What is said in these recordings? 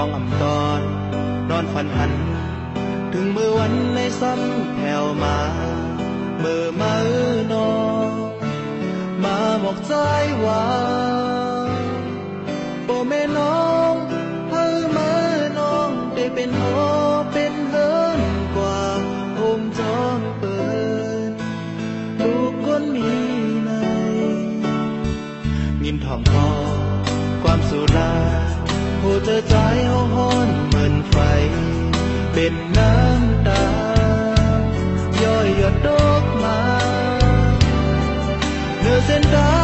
องอ่ำตอนนอนฝันหัน ถึงมือวันในซ้ำแผ่วมาเมื่อมาเออนอมาบอกใจว่าโบแม่น้องเฮอมือน้องได้เป็นโอเป็นเฮินกว่าอมจอมเปิด ใจเฮาห้อนเหมือนไฟ เป็นน้ำตาย่อยหยดดอกมาเนื้อเส้นตา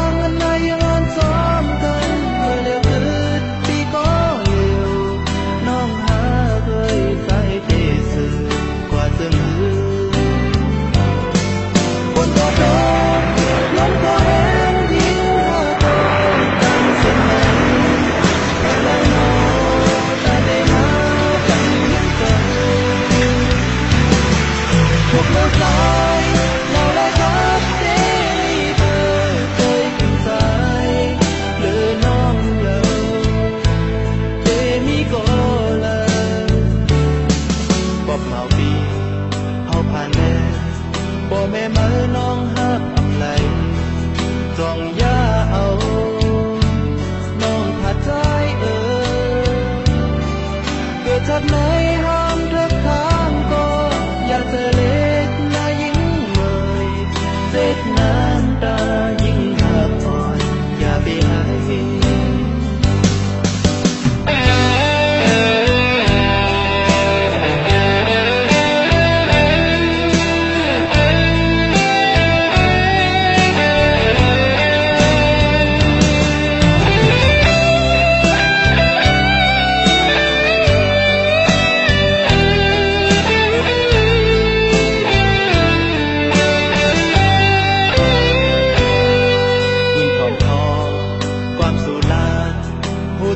อบเมาปีเฮาผ่านแน่บ่แม่มือน้องฮักอำไลจองอย่าเอา น้องผัดใจเออเกิดชาติไหนห้ามเธอข้ามก็อย่าเธอเล็กนายิ่งเลยเศษน้ำตายิ่งหักอ่อนอย่าไปให้ยิ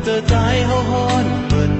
ผู้เจอใจเฮาฮ้อนเหมือ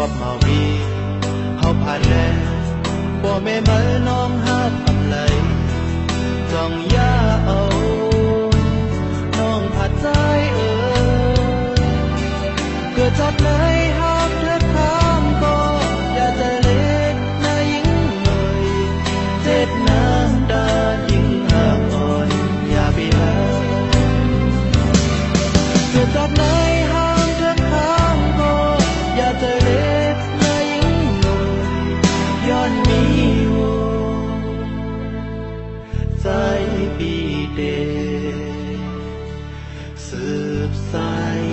กอบเมาวีเฮาผ่านแล้วบ่แม่เมาน้อง day สืบสาย